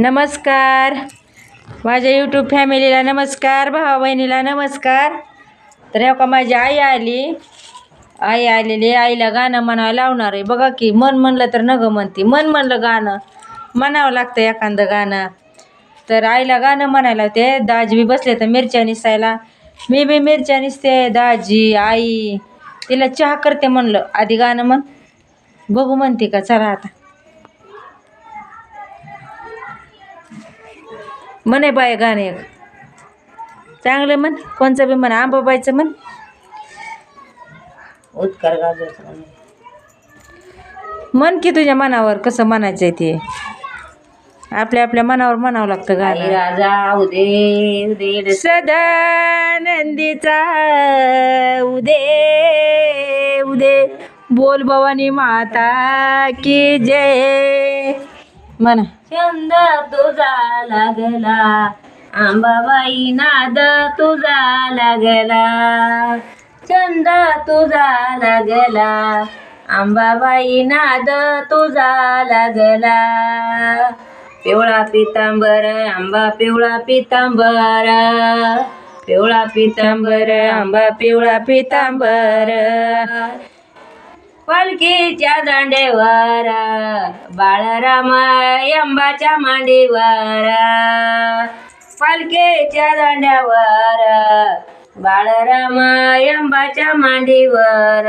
नमस्कार. माझ्या यूट्यूब फॅमिलीला नमस्कार भावा बहिणीला नमस्कार. तर हे का माझी आई आली. आई आलेली आईला गाणं म्हणावं लावणार आहे. बघा की मन म्हणलं तर नग म्हणते. मन म्हणलं गाणं म्हणावं लागतं एखादं गाणं. तर आईला गाणं म्हणायला होते दाजी बी बसले तर मिरच्या निसायला. मी बी मिरच्या निसते दाजी आई. तिला चहा करते म्हणलं. आधी गाणं म्हण. बघू म्हणते का चला आता. म्हणे बाय गाणं. चांगलं म्हण कोणचं बी म्हण आंबाबाईचं म्हण. उत्कार म्हण. की तुझ्या मनावर कसं म्हणायचं आहे ते. आपल्या आपल्या मनावर म्हणावं लागतं गाणं. राजा उदे उदे सदानंदीचा उदे उदे. बोल भवानी माता की जय. म्हणा. छंद तुझा लागला. आंबाबाई नाद तुझा लागला. छंद तुझा लागला. आंबाबाई नाद तुझा लागला. पिवळा पितांबर आंबा पिवळा पितांबर. पिवळा पितांबर आंबा पिवळा पितांबर. पलकीच्या दांडेवर बाळराम अंबाच्या मांडीवर. पलकीच्या दांड्यावर बाळराम अंबाच्या मांडीवर.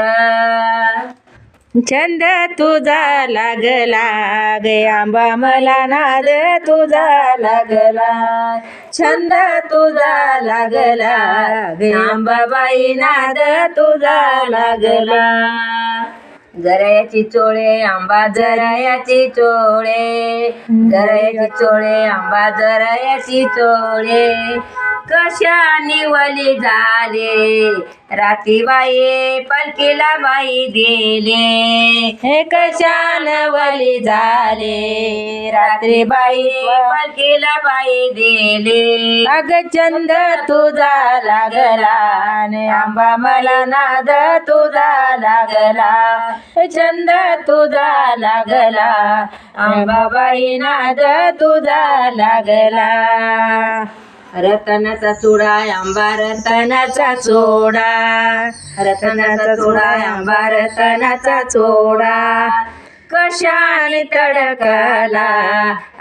छंद तुझा लागला गे आंबा मला नाद तुझा लागला. छंद तुझा लागला गे अंबाबाई नाद तुझा लागला. जरायाची चोळे आंबा जरायाची चोळे. जरायाची चोळे आंबा जरायाची चोळे. कशा निवली झाले? रातीबाई पालखीला बाई दिले हे कशान वली झाले? रात्री बाई पालखीला बाई दिले अग चंद तुझा लागला आंबा मला नाद तुझा लागला. चंद तुझा लागला. आंबाबाई नाद तुझा लागला. रतनाचा चुडा आंबा रतनाचा चोडा. रतनाचा चुडा आंबा रतनाचा चोडा. कशाने तडकला?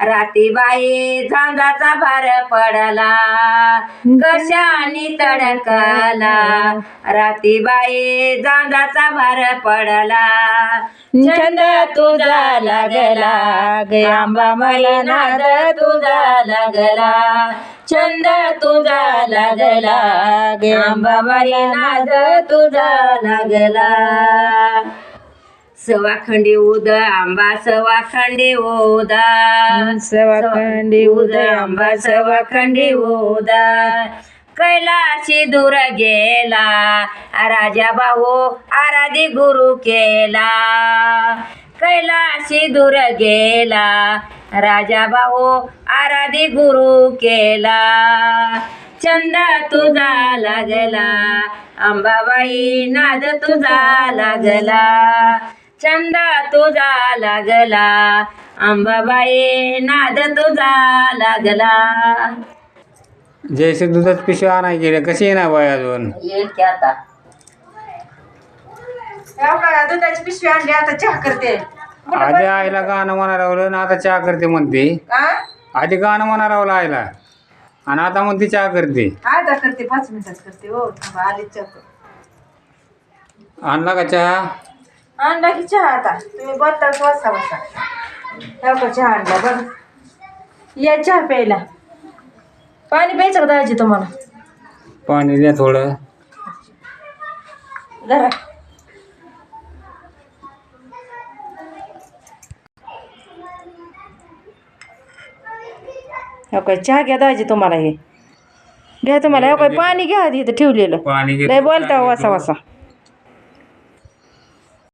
रातीबाई झांजाचा भार पडला. कशाने तडकला? रातीबाई झांजाचा भार पडला. छंद तुझा लागला. गे आंबा मला नाद तुझा लागला. छंद तुझा लागला. गे आंबा मला नाद तुझा लागला. सवाखंडी उद आंबा सवाखंडी उदा सवाखंडी उदय आंबा सवाखंडी उदा कैलाशी दूर गेला राजा भाऊ आराधी गुरु केला. कैलाशी दूर गेला राजा भाऊ आराधी गुरु केला. चंद तुझा लागला अंबाबाई नाद तुझा लागला. चंद तुझा लागला. अंबाबाई नाद तुझा लागला. जयसे दुधात पिशव्या आणाय गेले. कशी येणार बाय अजून? येईल की आता. दुधाची पिशवी आणली आता चहा करते. आधी आईला गाणं म्हणा रावलं ना आता चहा करते म्हणते. आधी गाणं म्हणा रावलं आईला. आणि आता म्हणते चहा करते. आता करते. पाच मिनिटात करते. हो थांबा आली चहा कर. आणला का चहा? आणला की चहा आता. तुम्ही बोलता वाजता हो का चहा आणला बघ. या चहा प्यायला. पाणी प्यायचं का दाजी तुम्हाला? पाणी द्या थोडं. जरा हो काय चहा घ्या दाजी तुम्हाला हे. घ्या तुम्हाला हो काय पाणी घ्या. आधी इथं ठेवलेलं. पाणी घे लय बोलता वासा वासा.